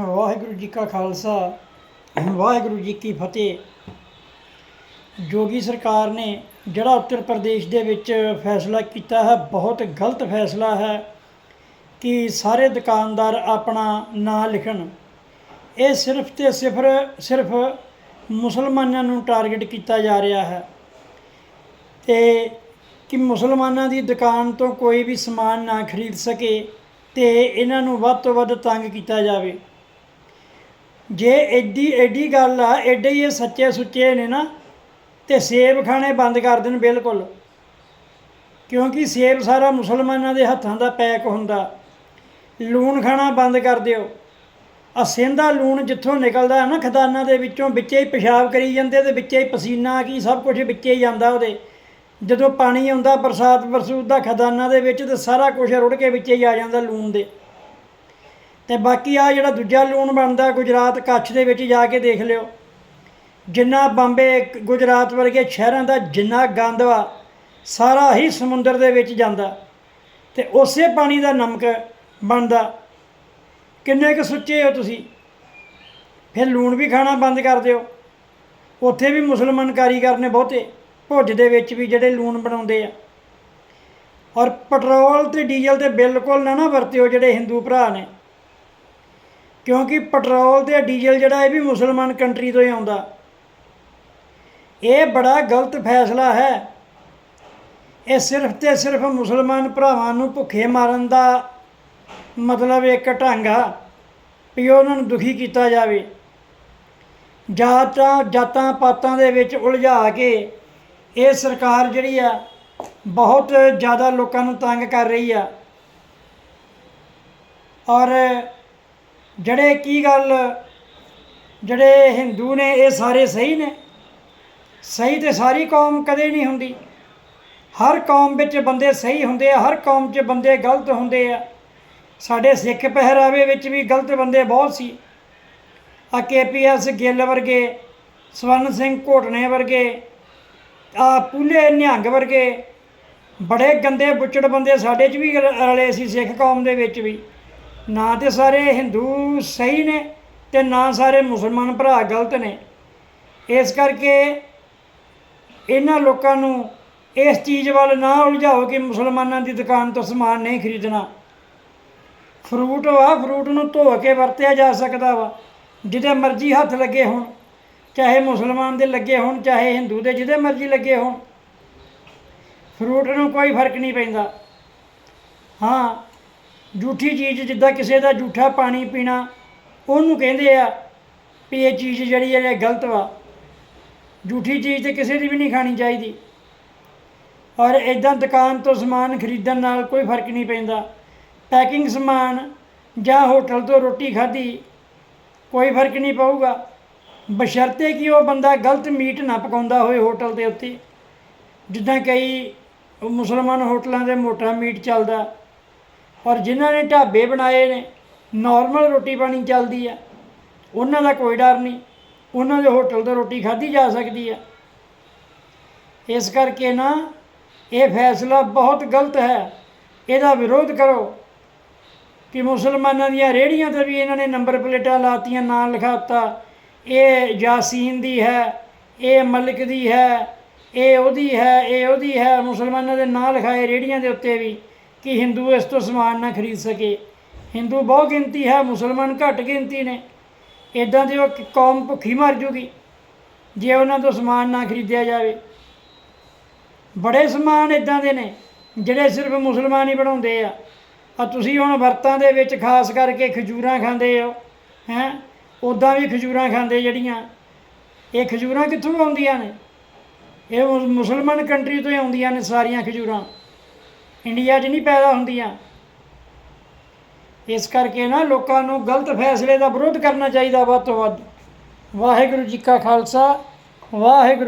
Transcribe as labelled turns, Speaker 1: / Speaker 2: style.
Speaker 1: ਵਾਹਿਗੁਰੂ ਜੀ ਕਾ ਖਾਲਸਾ ਵਾਹਿਗੁਰੂ ਜੀ ਕੀ ਫਤਿਹ। ਜੋਗੀ ਸਰਕਾਰ ਨੇ ਜਿਹੜਾ ਉੱਤਰ ਪ੍ਰਦੇਸ਼ ਦੇ ਵਿੱਚ ਫੈਸਲਾ ਕੀਤਾ ਹੈ, ਬਹੁਤ ਗਲਤ ਫੈਸਲਾ ਹੈ ਕਿ ਸਾਰੇ ਦੁਕਾਨਦਾਰ ਆਪਣਾ ਨਾਂ ਲਿਖਣ। ਇਹ ਸਿਰਫ ਤੇ ਸਿਫਰ, ਸਿਰਫ ਮੁਸਲਮਾਨਾਂ ਨੂੰ ਟਾਰਗੇਟ ਕੀਤਾ ਜਾ ਰਿਹਾ ਹੈ। ਤੇ ਕਿ ਮੁਸਲਮਾਨਾਂ ਦੀ ਦੁਕਾਨ ਤੋਂ ਕੋਈ ਵੀ ਸਮਾਨ ਨਾ ਖਰੀਦ ਸਕੇ ਤੇ ਇਹਨਾਂ ਨੂੰ ਵੱਧ ਤੋਂ ਵੱਧ ਤੰਗ ਕੀਤਾ ਜਾਵੇ। ਜੇ ਐਡੀ ਐਡੀ ਗੱਲ ਆ ਐਡੇ ਹੀ ਇਹ ਸੱਚੇ ਸੁੱਚੇ ਨੇ ਨਾ, ਤੇ ਸੇਬ ਖਾਣੇ ਬੰਦ ਕਰ ਦੇਣ ਬਿਲਕੁਲ। ਕਿਉਂਕਿ ਸੇਬ ਸਾਰਾ ਮੁਸਲਮਾਨਾਂ ਦੇ ਹੱਥਾਂ ਦਾ ਪੈਕ ਹੁੰਦਾ। ਲੂਣ ਖਾਣਾ ਬੰਦ ਕਰ ਦਿਓ। ਆ ਸਿੰਦਾ ਲੂਣ ਜਿੱਥੋਂ ਨਿਕਲਦਾ ਹੈ ਨਾ ਖਦਾਨਾਂ ਦੇ ਵਿੱਚੋਂ, ਵਿੱਚੇ ਹੀ ਪਿਸ਼ਾਬ ਕਰੀ ਜਾਂਦੇ ਤੇ ਵਿੱਚੇ ਹੀ ਪਸੀਨਾ ਕੀ ਸਭ ਕੁਝ ਵਿੱਚੇ ਹੀ ਜਾਂਦਾ ਉਹਦੇ। ਜਦੋਂ ਪਾਣੀ ਆਉਂਦਾ ਬਰਸਾਤ ਬਰਸੂਤ ਦਾ ਖਦਾਨਾਂ ਦੇ ਵਿੱਚ ਤੇ ਸਾਰਾ ਕੁਝ ਰੁੜ ਕੇ ਵਿੱਚੇ ਹੀ ਆ ਜਾਂਦਾ ਲੂਣ ਦੇ। ਤੇ ਬਾਕੀ ਆ ਜਿਹੜਾ ਦੂਜਾ ਲੂਣ ਬਣਦਾ ਗੁਜਰਾਤ ਕੱਛ ਦੇ ਵਿੱਚ ਜਾ ਕੇ ਦੇਖ ਲਿਓ। ਜਿੰਨਾ ਬੰਬੇ, ਗੁਜਰਾਤ ਵਰਗੇ ਸ਼ਹਿਰਾਂ ਦਾ ਜਿੰਨਾ ਗੰਦ ਵਾ ਸਾਰਾ ਹੀ ਸਮੁੰਦਰ ਦੇ ਵਿੱਚ ਜਾਂਦਾ। ਤੇ ਉਸੇ ਪਾਣੀ ਦਾ ਨਮਕ ਬਣਦਾ। ਕਿੰਨੇ ਕੁ ਸੁੱਚੇ ਹੋ ਤੁਸੀਂ? ਫਿਰ ਲੂਣ ਵੀ ਖਾਣਾ ਬੰਦ ਕਰ ਦਿਓ। ਉੱਥੇ ਵੀ ਮੁਸਲਮਾਨ ਕਾਰੀਗਰ ਨੇ ਬਹੁਤੇ, ਭੁੱਜ ਦੇ ਵਿੱਚ ਵੀ ਜਿਹੜੇ ਲੂਣ ਬਣਾਉਂਦੇ ਆ। ਔਰ ਪੈਟਰੋਲ ਤੇ ਡੀਜ਼ਲ ਤੇ ਬਿਲਕੁਲ ਨਾ ਨਾ ਵਰਤਿਓ ਜਿਹੜੇ ਹਿੰਦੂ ਭਰਾ ਨੇ। ਕਿਉਂਕਿ ਪੈਟਰੋਲ ਤੇ ਡੀਜ਼ਲ ਜਿਹੜਾ ਇਹ ਵੀ ਮੁਸਲਮਾਨ ਕੰਟਰੀ ਤੋਂ ਹੀ ਆਉਂਦਾ। ਇਹ ਬੜਾ ਗਲਤ ਫੈਸਲਾ ਹੈ। ਇਹ ਸਿਰਫ ਤੇ ਸਿਰਫ ਮੁਸਲਮਾਨ ਭਰਾਵਾਂ ਨੂੰ ਭੁੱਖੇ ਮਾਰਨ ਦਾ ਮਤਲਬ ਇੱਕ ਢੰਗ ਆ ਵੀ ਉਹਨਾਂ ਨੂੰ ਦੁਖੀ ਕੀਤਾ ਜਾਵੇ। ਜਾਤਾਂ ਜਾਤਾਂ ਪਾਤਾਂ ਦੇ ਵਿੱਚ ਉਲਝਾ ਕੇ ਇਹ ਸਰਕਾਰ ਜਿਹੜੀ ਆ ਬਹੁਤ ਜ਼ਿਆਦਾ ਲੋਕਾਂ ਨੂੰ ਤੰਗ ਕਰ ਰਹੀ ਆ। ਔਰ ਜਿਹੜੇ ਕੀ ਗੱਲ, ਜਿਹੜੇ ਹਿੰਦੂ ਨੇ, ਇਹ ਸਾਰੇ ਸਹੀ ਨੇ। ਸਹੀ ਤੇ ਸਾਰੀ ਕੌਮ ਕਦੇ ਨਹੀਂ ਹੁੰਦੀ। ਹਰ ਕੌਮ ਵਿੱਚ ਬੰਦੇ ਸਹੀ ਹੁੰਦੇ ਆ, ਹਰ ਕੌਮ 'ਚ ਬੰਦੇ ਗਲਤ ਹੁੰਦੇ ਆ। ਸਾਡੇ ਸਿੱਖ ਪਹਿਰਾਵੇ ਵਿੱਚ ਵੀ ਗਲਤ ਬੰਦੇ ਬਹੁਤ ਸੀ। ਆ ਕੇਪੀਐਸ ਗਿੱਲ ਵਰਗੇ, ਸਵਰਨ ਸਿੰਘ ਘੋਟਣੇ ਵਰਗੇ, ਆ ਪੂਲੇ ਨਿਹੰਗ ਵਰਗੇ, ਬੜੇ ਗੰਦੇ ਬੁੱਚੜ ਬੰਦੇ ਸਾਡੇ 'ਚ ਵੀ ਰਲੇ ਸੀ ਸਿੱਖ ਕੌਮ ਦੇ ਵਿੱਚ ਵੀ। ਨਾ ਤੇ ਸਾਰੇ ਹਿੰਦੂ ਸਹੀ ਨੇ ਤੇ ਨਾ ਸਾਰੇ ਮੁਸਲਮਾਨ ਭਰਾ ਗਲਤ ਨੇ। ਇਸ ਕਰਕੇ ਇਹਨਾਂ ਲੋਕਾਂ ਨੂੰ ਇਸ ਚੀਜ਼ ਵੱਲ ਨਾ ਉਲਝਾਓ ਕਿ ਮੁਸਲਮਾਨਾਂ ਦੀ ਦੁਕਾਨ ਤੋਂ ਸਮਾਨ ਨਹੀਂ ਖਰੀਦਣਾ। ਫਰੂਟ ਵਾ, ਫਰੂਟ ਨੂੰ ਧੋ ਕੇ ਵਰਤਿਆ ਜਾ ਸਕਦਾ ਵਾ, ਜਿਹਦੇ ਮਰਜ਼ੀ ਹੱਥ ਲੱਗੇ ਹੋਣ, ਚਾਹੇ ਮੁਸਲਮਾਨ ਦੇ ਲੱਗੇ ਹੋਣ, ਚਾਹੇ ਹਿੰਦੂ ਦੇ, ਜਿਹਦੇ ਮਰਜ਼ੀ ਲੱਗੇ ਹੋਣ। ਫਰੂਟ ਨੂੰ ਕੋਈ ਫ਼ਰਕ ਨਹੀਂ ਪੈਂਦਾ। ਹਾਂ ਝੂਠੀ ਚੀਜ਼ ਜਿੱਦਾਂ ਕਿਸੇ ਦਾ ਝੂਠਾ ਪਾਣੀ ਪੀਣਾ, ਉਹਨੂੰ ਕਹਿੰਦੇ ਆ ਵੀ ਇਹ ਚੀਜ਼ ਜਿਹੜੀ ਹੈ ਗਲਤ ਵਾ। ਝੂਠੀ ਚੀਜ਼ ਤੇ ਕਿਸੇ ਦੀ ਵੀ ਨਹੀਂ ਖਾਣੀ ਚਾਹੀਦੀ। ਔਰ ਇਦਾਂ ਦੁਕਾਨ ਤੋਂ ਸਮਾਨ ਖਰੀਦਣ ਨਾਲ ਕੋਈ ਫ਼ਰਕ ਨਹੀਂ ਪੈਂਦਾ। ਪੈਕਿੰਗ ਸਮਾਨ ਜਾਂ ਹੋਟਲ ਤੋਂ ਰੋਟੀ ਖਾਧੀ, ਕੋਈ ਫ਼ਰਕ ਨਹੀਂ ਪਊਗਾ। ਬਸ਼ਰਤੇ ਕਿ ਉਹ ਬੰਦਾ ਗਲਤ ਮੀਟ ਨਾ ਪਕਾਉਂਦਾ ਹੋਵੇ ਹੋਟਲ ਦੇ ਉੱਤੇ। ਜਿੱਦਾਂ ਕਈ ਮੁਸਲਮਾਨ ਹੋਟਲਾਂ ਦੇ ਮੋਟਾ ਮੀਟ ਚੱਲਦਾ। ਔਰ ਜਿਨ੍ਹਾਂ ਨੇ ਢਾਬੇ ਬਣਾਏ ਨੇ ਨਾਰਮਲ ਰੋਟੀ ਪਾਣੀ ਚੱਲਦੀ ਆ। ਉਹਨਾਂ ਦਾ ਕੋਈ ਡਰ ਨਹੀਂ। ਉਹਨਾਂ ਦੇ ਹੋਟਲ ਤੋਂ ਰੋਟੀ ਖਾਧੀ ਜਾ ਸਕਦੀ ਆ। ਇਸ ਕਰਕੇ ਨਾ, ਇਹ ਫੈਸਲਾ ਬਹੁਤ ਗਲਤ ਹੈ। ਇਹਦਾ ਵਿਰੋਧ ਕਰੋ ਕਿ ਮੁਸਲਮਾਨਾਂ ਦੀਆਂ ਰੇੜੀਆਂ ਤੇ ਵੀ ਇਹਨਾਂ ਨੇ ਨੰਬਰ ਪਲੇਟਾਂ ਲਾਤੀਆਂ, ਨਾਂ ਲਿਖਾਤਾ। ਇਹ ਯਾਸੀਨ ਦੀ ਹੈ, ਇਹ ਮਲਿਕ ਦੀ ਹੈ, ਇਹ ਉਹਦੀ ਹੈ, ਇਹ ਉਹਦੀ ਹੈ। ਮੁਸਲਮਾਨਾਂ ਦੇ ਨਾਂ ਲਿਖਾਏ ਰੇੜੀਆਂ ਦੇ ਉੱਤੇ ਵੀ। ਕਿ ਹਿੰਦੂ ਇਸ ਤੋਂ ਸਮਾਨ ਨਾ ਖਰੀਦ ਸਕੇ। ਹਿੰਦੂ ਬਹੁ ਗਿਣਤੀ ਹੈ, ਮੁਸਲਮਾਨ ਘੱਟ ਗਿਣਤੀ ਨੇ। ਇਦਾਂ ਦੀ ਉਹ ਕੌਮ ਭੁੱਖੀ ਮਰ ਜੂਗੀ, ਜੇ ਉਹਨਾਂ ਤੋਂ ਸਮਾਨ ਨਾ ਖਰੀਦਿਆ ਜਾਵੇ। ਬੜੇ ਸਮਾਨ ਇਦਾਂ ਦੇ ਨੇ, ਜਿਹੜੇ ਸਿਰਫ ਮੁਸਲਮਾਨ ਹੀ ਬਣਾਉਂਦੇ ਆ। ਆ ਤੁਸੀਂ ਹੁਣ ਵਰਤਾਂ ਦੇ ਵਿੱਚ ਖਾਸ ਕਰਕੇ ਖਜੂਰਾਂ ਖਾਂਦੇ ਹੋ, ਹੈ? ਉਦਾਂ ਵੀ ਖਜੂਰਾਂ ਖਾਂਦੇ ਜਿਹੜੀਆਂ। ਇਹ ਖਜੂਰਾਂ ਕਿੱਥੋਂ ਆਉਂਦੀਆਂ ਨੇ? ਇਹ ਮੁਸਲਮਾਨ ਕੰਟਰੀ ਤੋਂ ਹੀ ਆਉਂਦੀਆਂ ਨੇ ਸਾਰੀਆਂ ਖਜੂਰਾਂ। ਇੰਡੀਆ 'ਚ ਨਹੀਂ ਪੈਦਾ ਹੁੰਦੀਆਂ। ਇਸ ਕਰਕੇ ਨਾ ਲੋਕਾਂ ਨੂੰ ਗਲਤ ਫੈਸਲੇ ਦਾ ਵਿਰੋਧ ਕਰਨਾ ਚਾਹੀਦਾ ਵੱਧ ਤੋਂ ਵੱਧ। ਵਾਹਿਗੁਰੂ ਜੀ ਕਾ ਖਾਲਸਾ, ਵਾਹਿਗੁਰੂ